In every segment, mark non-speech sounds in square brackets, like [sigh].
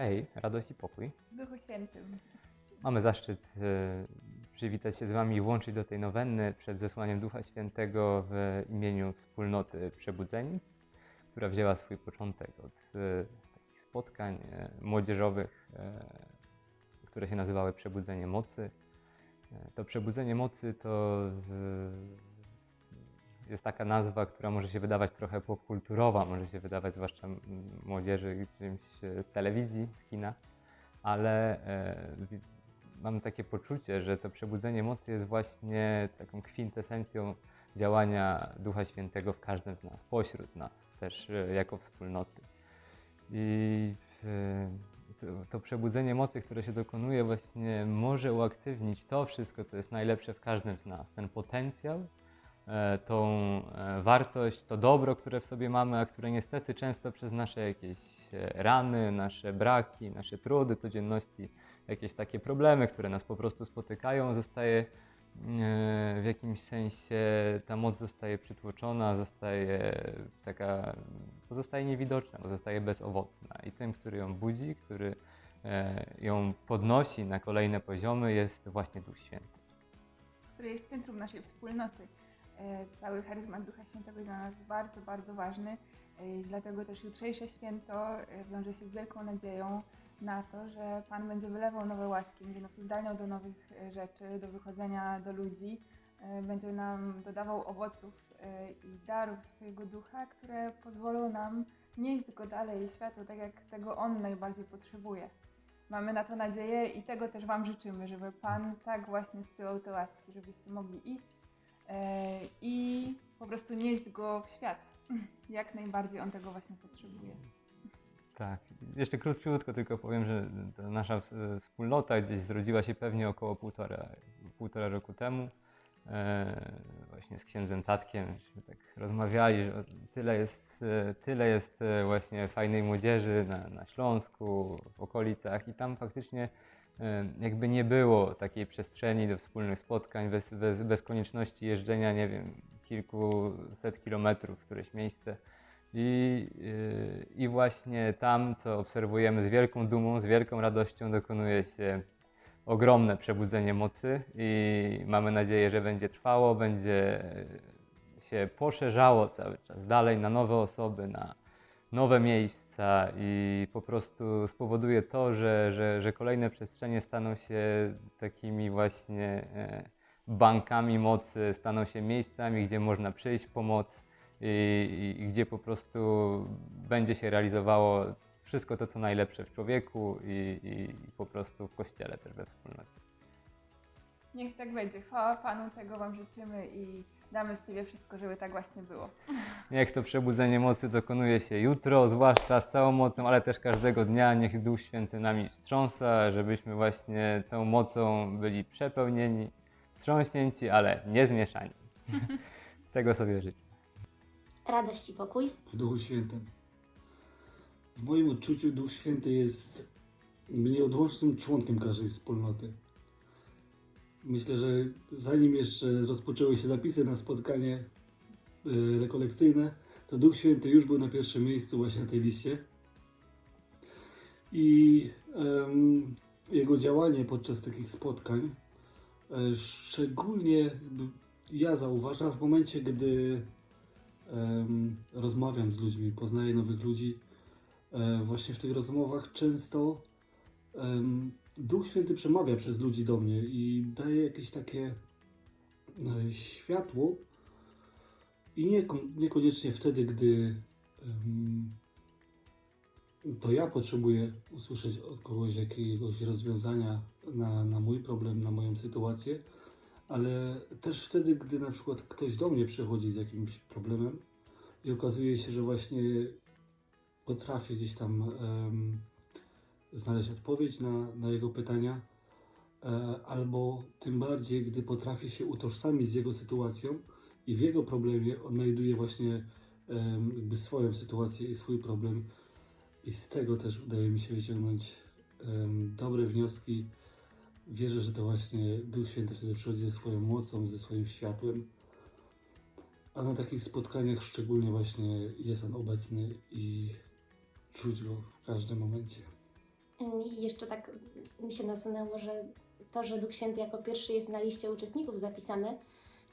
Hej, radość i pokój. Duchu Świętym. Mamy zaszczyt e, przywitać się z Wami i włączyć do tej nowenny przed zesłaniem Ducha Świętego w imieniu wspólnoty Przebudzeni, która wzięła swój początek od e, takich spotkań e, młodzieżowych, które się nazywały Przebudzenie Mocy. To Przebudzenie Mocy to jest taka nazwa, która może się wydawać trochę popkulturowa, może się wydawać zwłaszcza młodzieży czymś e, z telewizji, z kina, ale e, mam takie poczucie, że to przebudzenie mocy jest właśnie taką kwintesencją działania Ducha Świętego w każdym z nas, pośród nas, też e, jako wspólnoty. I to, to przebudzenie mocy, które się dokonuje, właśnie może uaktywnić to wszystko, co jest najlepsze w każdym z nas, ten potencjał, tą e, wartość, to dobro, które w sobie mamy, a które niestety często przez nasze jakieś e, rany, nasze braki, nasze trudy codzienności, jakieś takie problemy, które nas po prostu spotykają, zostaje e, w jakimś sensie, ta moc zostaje przytłoczona, zostaje taka, pozostaje niewidoczna, pozostaje bezowocna. I tym, który ją budzi, który e, ją podnosi na kolejne poziomy, jest właśnie Duch Święty. który jest centrum naszej wspólnoty. E, Cały charyzmat Ducha Świętego dla nas bardzo, bardzo ważny. e, Dlatego też jutrzejsze święto e, wiąże się z wielką nadzieją na to, że Pan będzie wylewał nowe łaski, będzie nas uzdalniał do nowych rzeczy, do wychodzenia do ludzi, będzie nam dodawał owoców i darów swojego ducha, które pozwolą nam nieść go dalej światu, tak jak tego On najbardziej potrzebuje. Mamy na to nadzieję i tego też Wam życzymy, żeby Pan tak właśnie zsyłał te łaski, żebyście mogli iść i po prostu nieść go w świat. [laughs] Jak najbardziej On tego właśnie potrzebuje. Tak, jeszcze króciutko tylko powiem, że nasza wspólnota gdzieś zrodziła się pewnie około półtora, półtora roku temu. E, właśnie z księdzem Tatkiem tak rozmawiali, że tyle jest, e, tyle jest e, właśnie fajnej młodzieży na, na Śląsku, w okolicach i tam faktycznie e, jakby nie było takiej przestrzeni do wspólnych spotkań, bez, bez, bez konieczności jeżdżenia, nie wiem, kilkuset kilometrów w któreś miejsce. I, yy, I właśnie tam, co obserwujemy z wielką dumą, z wielką radością, dokonuje się ogromne przebudzenie mocy i mamy nadzieję, że będzie trwało, będzie się poszerzało cały czas dalej na nowe osoby, na nowe miejsca i po prostu spowoduje to, że, że, że kolejne przestrzenie staną się takimi właśnie e, bankami mocy, staną się miejscami, gdzie można przyjść po moc i, i, i gdzie po prostu będzie się realizowało wszystko to, co najlepsze w człowieku i, i, i po prostu w kościele też we wspólnocie. Niech tak będzie. Chwała Panu, tego Wam życzymy i damy z siebie wszystko, żeby tak właśnie było. Niech to przebudzenie mocy dokonuje się jutro, zwłaszcza z całą mocą, ale też każdego dnia. Niech Duch Święty nami wstrząsa, żebyśmy właśnie tą mocą byli przepełnieni, wstrząśnięci, ale nie zmieszani. [laughs] Tego sobie życzę. radość i pokój. w Duchu Świętym. W moim odczuciu Duch Święty jest nieodłącznym członkiem każdej wspólnoty. Myślę, że zanim jeszcze rozpoczęły się zapisy na spotkanie e, rekolekcyjne, to Duch Święty już był na pierwszym miejscu właśnie na tej liście. I em, jego działanie podczas takich spotkań, e, szczególnie ja zauważam w momencie, gdy em, rozmawiam z ludźmi, poznaję nowych ludzi. E, właśnie w tych rozmowach często em, Duch Święty przemawia przez ludzi do mnie i daje jakieś takie e, światło. I nie, niekoniecznie wtedy, gdy to ja potrzebuję usłyszeć od kogoś jakiegoś rozwiązania na, na mój problem, na moją sytuację, ale też wtedy, gdy na przykład ktoś do mnie przychodzi z jakimś problemem i okazuje się, że właśnie potrafię gdzieś tam em, znaleźć odpowiedź na, na jego pytania, e, albo tym bardziej, gdy potrafię się utożsamić z jego sytuacją i w jego problemie odnajduję właśnie jakby swoją sytuację i swój problem i z tego też udaje mi się wyciągnąć dobre wnioski. Wierzę, że to właśnie Duch Święty wtedy przychodzi ze swoją mocą, ze swoim światłem. A na takich spotkaniach szczególnie właśnie jest on obecny i czuć go w każdym momencie. I jeszcze tak mi się nasunęło, że to, że Duch Święty jako pierwszy jest na liście uczestników zapisany,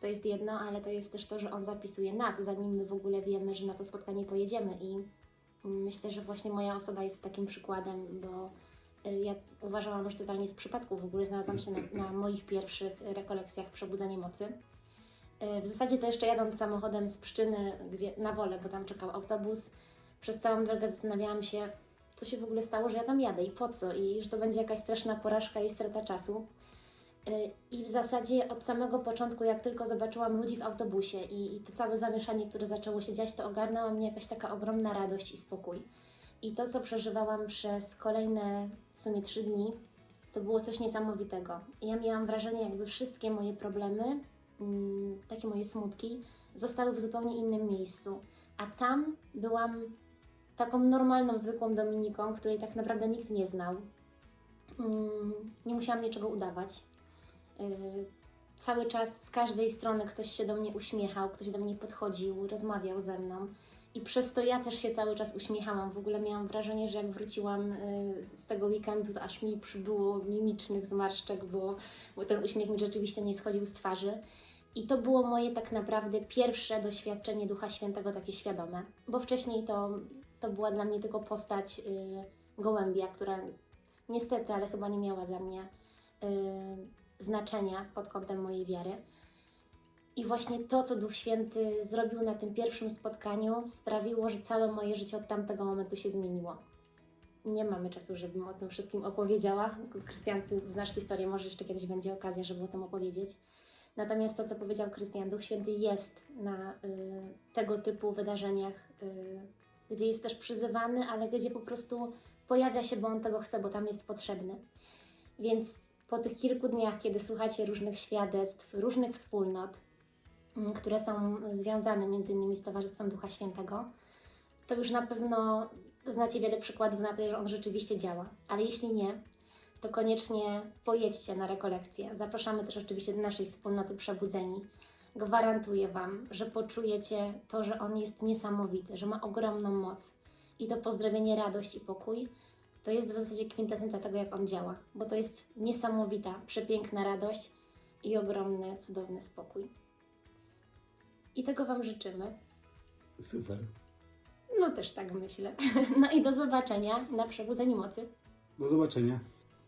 to jest jedno, ale to jest też to, że On zapisuje nas, zanim my w ogóle wiemy, że na to spotkanie pojedziemy. I myślę, że właśnie moja osoba jest takim przykładem, bo y, ja uważałam, że totalnie z przypadku w ogóle znalazłam się na, na moich pierwszych rekolekcjach Przebudzenie Mocy. Y, W zasadzie to jeszcze jadąc samochodem z Pszczyny gdzie, na wolę, bo tam czekał autobus, przez całą drogę zastanawiałam się, co się w ogóle stało, że ja tam jadę i po co, i że to będzie jakaś straszna porażka i strata czasu. Y, I w zasadzie od samego początku, jak tylko zobaczyłam ludzi w autobusie i, i to całe zamieszanie, które zaczęło się dziać, to ogarnęła mnie jakaś taka ogromna radość i spokój. I to, co przeżywałam przez kolejne w sumie trzy dni, to było coś niesamowitego. Ja miałam wrażenie, jakby wszystkie moje problemy, mm, takie moje smutki, zostały w zupełnie innym miejscu. A tam byłam taką normalną, zwykłą Dominiką, której tak naprawdę nikt nie znał. Mm, Nie musiałam niczego udawać. Yy, Cały czas z każdej strony ktoś się do mnie uśmiechał, ktoś do mnie podchodził, rozmawiał ze mną. I przez to ja też się cały czas uśmiechałam. W ogóle miałam wrażenie, że jak wróciłam yy, z tego weekendu, to aż mi przybyło mimicznych zmarszczek, bo, bo ten uśmiech mi rzeczywiście nie schodził z twarzy. I to było moje tak naprawdę pierwsze doświadczenie Ducha Świętego, takie świadome. Bo wcześniej to, to była dla mnie tylko postać yy, gołębia, która niestety, ale chyba nie miała dla mnie yy, znaczenia pod kątem mojej wiary. I właśnie to, co Duch Święty zrobił na tym pierwszym spotkaniu, sprawiło, że całe moje życie od tamtego momentu się zmieniło. Nie mamy czasu, żebym o tym wszystkim opowiedziała. Krystian, ty znasz historię, może jeszcze kiedyś będzie okazja, żeby o tym opowiedzieć. Natomiast to, co powiedział Krystian, Duch Święty jest na y, tego typu wydarzeniach, y, gdzie jest też przyzywany, ale gdzie po prostu pojawia się, bo on tego chce, bo tam jest potrzebny. Więc po tych kilku dniach, kiedy słuchacie różnych świadectw, różnych wspólnot, mm, które są związane między innymi z Towarzystwem Ducha Świętego, to już na pewno znacie wiele przykładów na to, że on rzeczywiście działa. Ale jeśli nie, to koniecznie pojedźcie na rekolekcję. Zapraszamy też oczywiście do naszej wspólnoty Przebudzeni. Gwarantuję Wam, że poczujecie to, że On jest niesamowity, że ma ogromną moc. I to pozdrowienie, radość i pokój to jest w zasadzie kwintesencja tego, jak On działa, bo to jest niesamowita, przepiękna radość i ogromny, cudowny spokój. I tego Wam życzymy. Super. No też tak myślę. [laughs] No i do zobaczenia na Przebudzeniu Mocy. Do zobaczenia.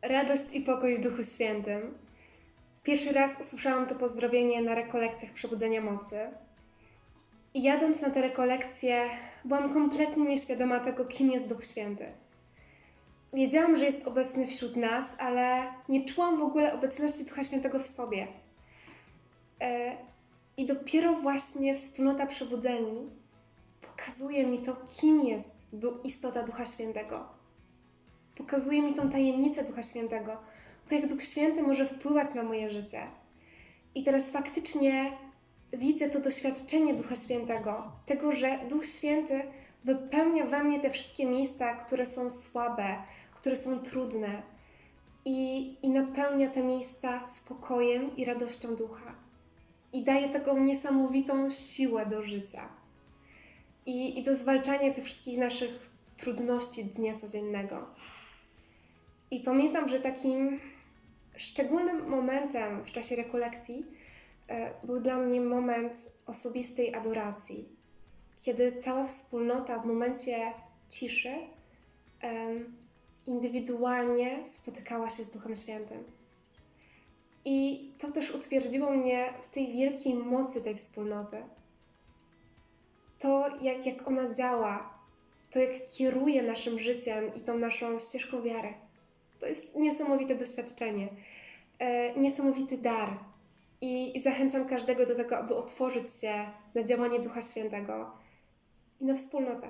Radość i pokój w Duchu Świętym. Pierwszy raz usłyszałam to pozdrowienie na rekolekcjach Przebudzenia Mocy. I jadąc na te rekolekcje, byłam kompletnie nieświadoma tego, kim jest Duch Święty. Wiedziałam, że jest obecny wśród nas, ale nie czułam w ogóle obecności Ducha Świętego w sobie. E, I dopiero właśnie wspólnota Przebudzeni pokazuje mi to, kim jest istota Ducha Świętego pokazuje mi tą tajemnicę Ducha Świętego, to jak Duch Święty może wpływać na moje życie. I teraz faktycznie widzę to doświadczenie Ducha Świętego, tego, że Duch Święty wypełnia we mnie te wszystkie miejsca, które są słabe, które są trudne i, i napełnia te miejsca spokojem i radością ducha. I daje taką niesamowitą siłę do życia i, i do zwalczania tych wszystkich naszych trudności dnia codziennego. I pamiętam, że takim szczególnym momentem w czasie rekolekcji e, był dla mnie moment osobistej adoracji, kiedy cała wspólnota w momencie ciszy indywidualnie spotykała się z Duchem Świętym. I to też utwierdziło mnie w tej wielkiej mocy tej wspólnoty. To, jak, jak ona działa, to jak kieruje naszym życiem i tą naszą ścieżką wiary. To jest niesamowite doświadczenie, e, niesamowity dar. I, zachęcam każdego do tego, aby otworzyć się na działanie Ducha Świętego i na wspólnotę.